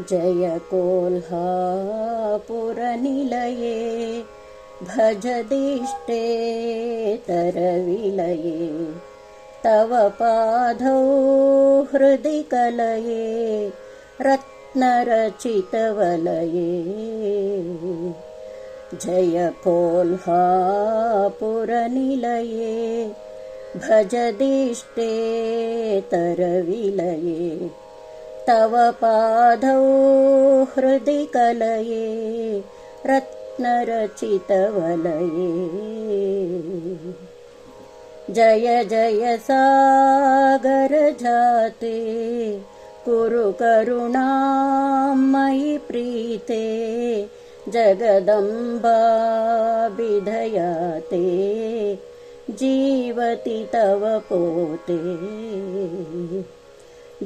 जय कोल्हापुरनिलये भजदिष्टे तरविलये तव पाधौ हृदि कलये रत्नरचितवलये। जय कोल्हापुरनिलये भजदिष्टे तरविलये तव पादौ हृदि कलये रत्नरचितवलये। जय जय सागरजाते कुरु करुणामयि प्रीते जगदम्बा विधयाते जीवति तव पोते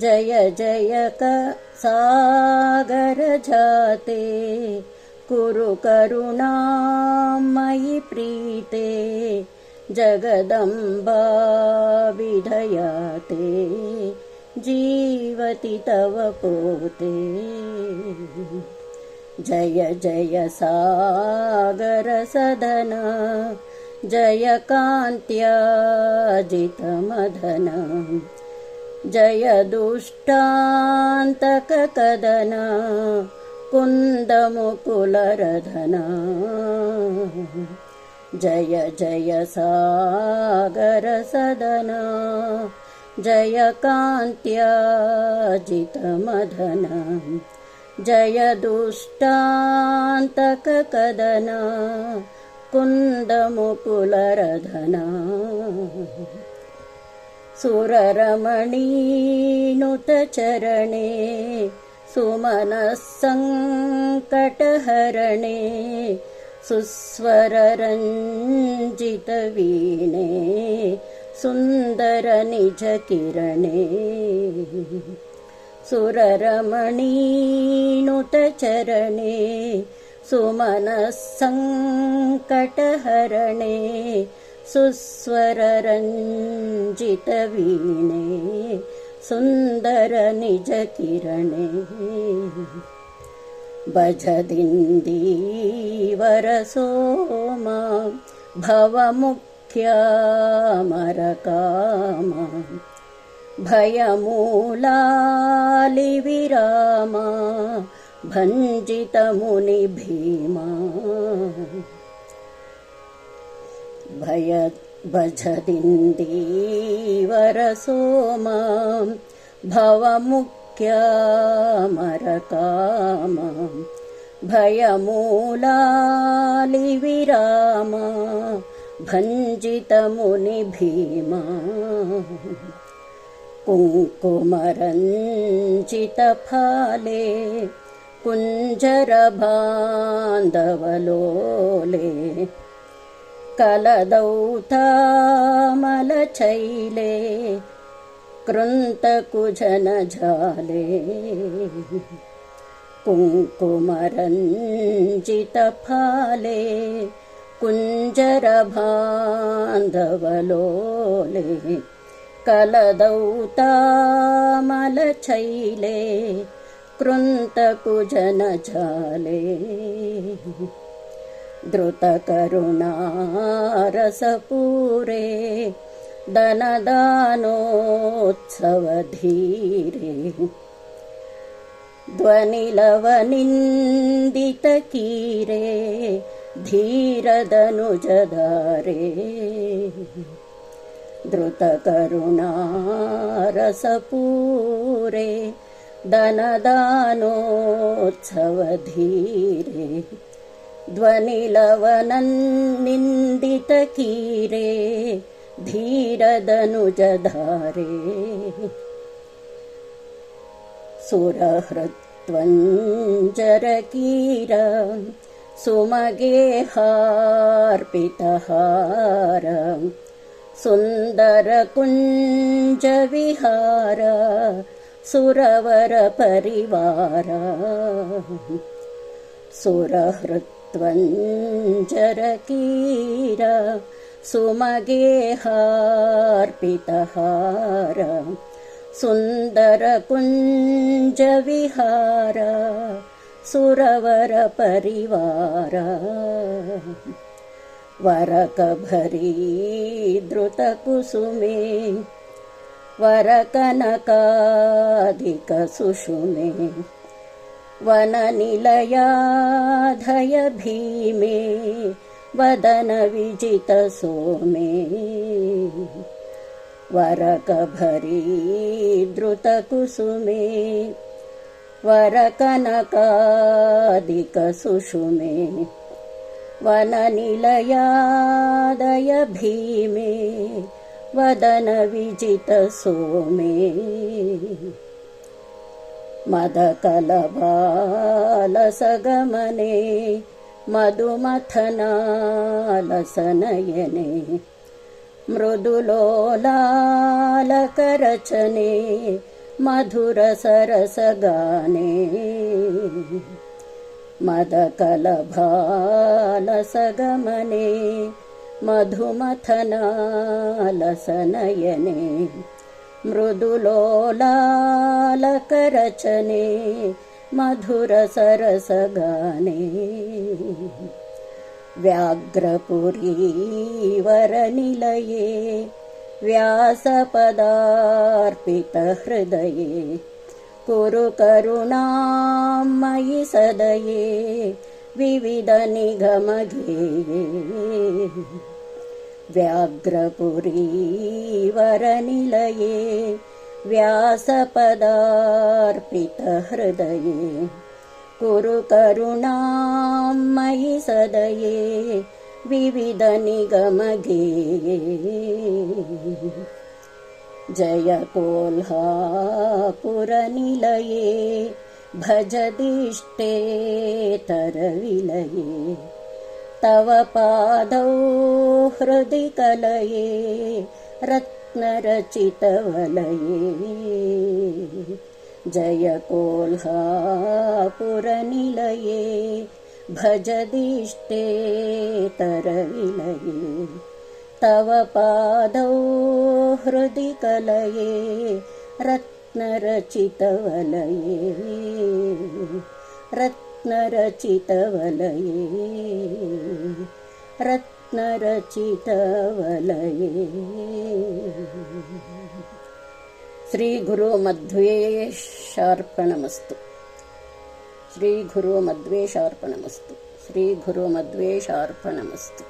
जय जय सागरजाते कुरु करुणामयि प्रीते। जगदम्बा विधयाते। जीवति तव पोते। जय जय सागरसदन जय कान्त्याजितमधन जय दुष्टान्तककदन कुन्दमुकुलरधन। जय जय सागरसदन जय कान्त्याजितमधन जय दुष्टान्तककदन कुन्दमुकुलरधन सुररमणीनुतचरणे सुमनःसङ्कटहरणे सुस्वररञ्जितवीणे सुन्दरनिजकिरणे। सुररमणीनुतचरणे सुमनःसङ्कटहरणे सुस्वररञ्जितवीणे सुन्दरनिजकिरणे। भजदिन्दीवरसोमा भवमुख्यामरकामा। भयमूलालिविरामा भञ्जितमुनिभीमा भय भजदिन्दीवरसोमा भवमुख्यामरकामा भयमूलालिविरामा भञ्जितमुनिभीमा कुङ्कुमरञ्जितफाले कुञ्जरबान्धवलोले कलदौतामलचैले कृन्तकुजनजाले कुङ्कुमरञ्जितफाले कुञ्जरबान्धवलोले कलदौतामलचैले कृन्तकुजनजाले द्रुतकरुणारसपूरे दनदानोत्सवधीरे। ध्वनिलवनिन्दितकीरे धीरदनुजधारे द्रुतकरुणारसपूरे दनदानोत्सवधीरे ध्वनिलवनन्निन्दितकीरे धीरदनुजधारे सुरहृत्वञ्जरकीर सुमगेहार्पितहार सुन्दरकुञ्जविहार सुरवरपरिवार सुरहृत्वञ्जरकीर सुमगेहार्पितहार सुन्दरकुञ्जविहार सुरवरपरिवार। वरकभरी द्रुतकुसुमे वरकनकाधिकसुषुमे वननिलयाधय भीमे वदनविजितसोमे। वरकभरी द्रुतकुसुमे वरकनकादिकसुषुमे। वननिलयादय भीमे वदनविजितसोमे మదకలబాలసగమనే మధుమథనాలసనయనే మృదులోలాలకరచనే మధుర సరసగానే మదకలభాలసగమనే మధుమథనాలసనయనే मृदुलोलालकरचने मधुरसरसगाने। व्याघ्रपुरीवरनिलये व्यासपदार्पितहृदये कुरु करुणां मयि सदये विविधनिगमघेये व्याघ्रपुरीवरनिलये व्यासपदार्पितहृदये कुरु करुणां मयि सदये विविधनिगमघेये जय कोल्हापुरनिलये भजदिष्टे तरविलये तव पादौ हृदि कलये रत्नरचितवलये। जय कोल्हापुरनिलये भजदिष्टे तरविलये। तव पादौ हृदि कलये रत्नरचितवलये। रत्नरचितवलये रत्नरचितवलये श्रीगुरुमध्वेशार्पणमस्तु श्रीगुरुमध्वेशार्पणमस्तु श्रीगुरुमध्वेशार्पणमस्तु